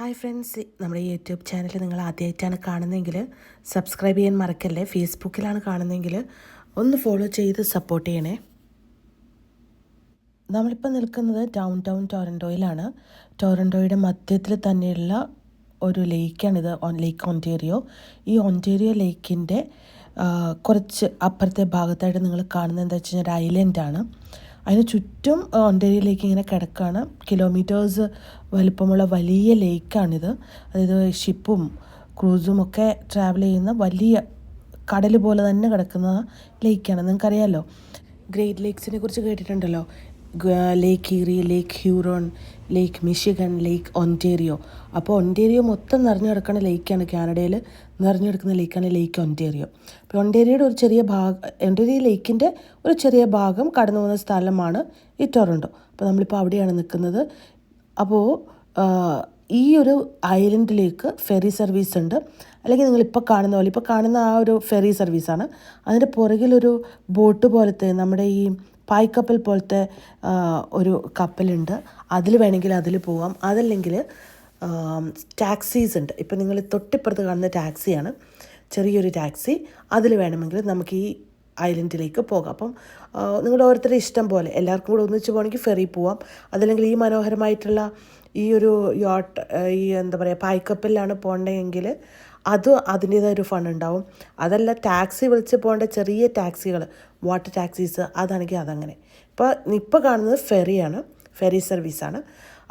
Hi friends നമ്മുടെ YouTube channel നിങ്ങൾ ആദ്യമായിട്ടാണ് കാണുന്നതെങ്കിൽ സബ്സ്ക്രൈബ് ചെയ്യാൻ മറക്കല്ലേ? ഫേസ്ബുക്കിലാണ് കാണുന്നതെങ്കിൽ ഒന്ന് ഫോളോ ചെയ്ത് സപ്പോർട്ട് ചെയ്യണേ. നമ്മളിപ്പോൾ നിൽക്കുന്നത് ഡൗൺ ടൗൺ ടൊറന്റോയിലാണ്. ടൊറന്റോയുടെ മധ്യത്തിൽ തന്നെയുള്ള ഒരു ലേക്കാണിത് ലേക്ക് ഒന്റേറിയോ ഈ ഒന്റേറിയോ ലേക്കിന്റെ കുറച്ച് അപ്പുറത്തെ ഭാഗത്തായിട്ട് നിങ്ങൾ കാണുന്നത് എന്താ വെച്ച് കഴിഞ്ഞാൽ ഒരു ഐലൻഡാണ് അതിന് ചുറ്റും ഓൺറ്റേറിയോയിലേക്ക് ഇങ്ങനെ കിടക്കുകയാണ് കിലോമീറ്റേഴ്സ് വലിപ്പമുള്ള വലിയ ലേക്കാണിത്. അതായത് ഷിപ്പും ക്രൂസും ഒക്കെ ട്രാവൽ ചെയ്യുന്ന വലിയ കടൽ പോലെ തന്നെ കിടക്കുന്ന ലേക്കാണ്. നിങ്ങൾക്കറിയാമല്ലോ ഗ്രേറ്റ് ലേക്സിനെ കുറിച്ച് കേട്ടിട്ടുണ്ടല്ലോ. Lake Erie lake Huron lake Michigan lake Ontario. അപ്പോൾ ഒന്റേറിയോ മൊത്തം നിറഞ്ഞു കിടക്കുന്ന ലേക്കാണ് കാനഡയിൽ നിറഞ്ഞു കിടക്കുന്ന ലേക്കാണ് ലേക്ക് ഒന്റേറിയോ. അപ്പോൾ ഒന്റേറിയോയുടെ ഒരു ചെറിയ ഭാഗം ഒന്റേറിയോ ലേക്കിന്റെ ഒരു ചെറിയ ഭാഗം കടന്നു പോകുന്ന സ്ഥലമാണ് ഈ ടൊറൻഡോ അപ്പോൾ നമ്മളിപ്പോൾ അവിടെയാണ് നിൽക്കുന്നത്. അപ്പോൾ ഈ ഒരു ഐലൻഡിലേക്ക് ഫെറി സർവീസ് ഉണ്ട്. അല്ലെങ്കിൽ നിങ്ങളിപ്പോൾ കാണുന്ന പോലെ ഇപ്പോൾ കാണുന്ന ആ ഒരു ഫെറി സർവീസാണ്. അതിന്റെ പുറകിലൊരു ബോട്ട് പോലത്തെ നമ്മുടെ ഈ പായ്ക്കപ്പൽ പോലത്തെ ഒരു കപ്പലുണ്ട് അതിൽ വേണമെങ്കിൽ അതിൽ പോവാം. അതല്ലെങ്കിൽ ടാക്സീസ് ഉണ്ട്. ഇപ്പം നിങ്ങൾ തൊട്ടിപ്പുറത്ത് കാണുന്ന ടാക്സിയാണ് ചെറിയൊരു ടാക്സി അതിൽ വേണമെങ്കിൽ നമുക്ക് ഈ ഐലൻഡിലേക്ക് പോകാം. അപ്പം നിങ്ങളുടെ ഓരോരുത്തരുടെ ഇഷ്ടം പോലെ എല്ലാവർക്കും കൂടെ ഒന്നിച്ച് പോകണമെങ്കിൽ ഫെറി പോവാം. അതല്ലെങ്കിൽ ഈ മനോഹരമായിട്ടുള്ള ഈ ഒരു യോട്ട് ഈ എന്താ പറയുക പായ്ക്കപ്പലിലാണ് പോകേണ്ടതെങ്കിൽ അത് അതിന്റേതായ ഒരു ഫണ്ട് ഉണ്ടാവും. അതല്ല ടാക്സി വിളിച്ച് പോകേണ്ട ചെറിയ ടാക്സികൾ വാട്ടർ ടാക്സീസ് അതാണെങ്കിൽ അതങ്ങനെ. ഇപ്പോൾ ഇപ്പോൾ കാണുന്നത് ഫെറിയാണ് ഫെറി സർവീസാണ്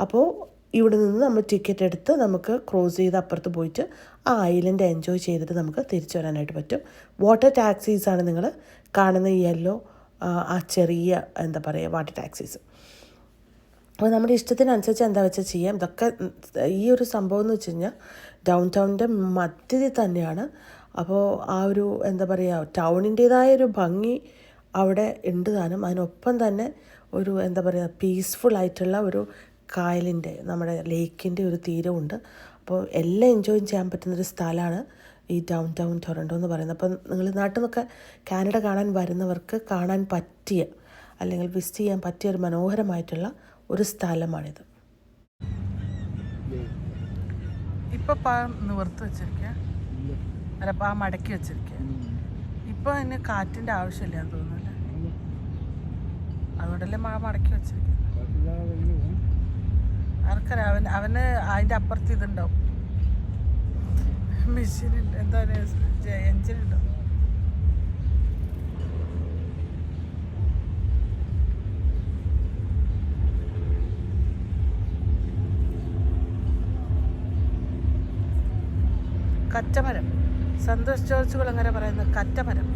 അപ്പോൾ ഇവിടെ നിന്ന് നമ്മൾ ടിക്കറ്റ് എടുത്ത് നമുക്ക് ക്രോസ് ചെയ്ത് അപ്പുറത്ത് പോയിട്ട് ആ ഐലൻഡ് എൻജോയ് ചെയ്തിട്ട് നമുക്ക് തിരിച്ചു വരാനായിട്ട് പറ്റും. വാട്ടർ ടാക്സീസാണ് നിങ്ങൾ കാണുന്ന യെല്ലോ ആ ചെറിയ എന്താ പറയുക വാട്ടർ ടാക്സീസ് അപ്പോൾ നമ്മുടെ ഇഷ്ടത്തിനനുസരിച്ച് എന്താ വെച്ചാൽ ചെയ്യാം. ഇതൊക്കെ ഈ ഒരു സംഭവം എന്ന് വെച്ച് കഴിഞ്ഞാൽ ഡൗൺ ടൗണിന്റെ മധ്യത്തിൽ തന്നെയാണ്. അപ്പോൾ ആ ഒരു എന്താ പറയുക ടൗണിന്റേതായ ഒരു ഭംഗി അവിടെ ഉണ്ട് താനും. അതിനൊപ്പം തന്നെ ഒരു എന്താ പറയുക പീസ്ഫുൾ ആയിട്ടുള്ള ഒരു കായലിന്റെ നമ്മുടെ ലേക്കിന്റെ ഒരു തീരമുണ്ട്. അപ്പോൾ എല്ലാം എൻജോയ് ചെയ്യാൻ പറ്റുന്നൊരു സ്ഥലമാണ് ഈ ഡൗൺ ടൗൺ ടൊറൻഡോ എന്ന് പറയുന്നത്. അപ്പം നിങ്ങൾ നാട്ടിൽ നിന്നൊക്കെ കാനഡ കാണാൻ വരുന്നവർക്ക് കാണാൻ പറ്റിയ അല്ലെങ്കിൽ വിസിറ്റ് ചെയ്യാൻ പറ്റിയ ഒരു മനോഹരമായിട്ടുള്ള ഒരു സ്ഥലമാണിത്. ഇപ്പൊ പാ വെച്ചിരിക്കാ? അല്ല പാ മടക്കി വെച്ചിരിക്ക? ഇപ്പൊ അതിന് കാറ്റിന്റെ ആവശ്യമില്ല തോന്നുന്നല്ലേ. അതുകൊണ്ടല്ലേ മഴ മടക്കി വെച്ചിരിക്കുക ആർക്കറിയാം അവൻ അവന് അതിന്റെ അപ്പുറത്ത് ഇതുണ്ടാവും. മെഷീൻ ഉണ്ട് എന്താ എഞ്ചിൻ ഉണ്ടാവും കറ്റമരം. സന്തോഷ് ജോർജ് അങ്ങനെ പറയുന്നത് കറ്റമരം.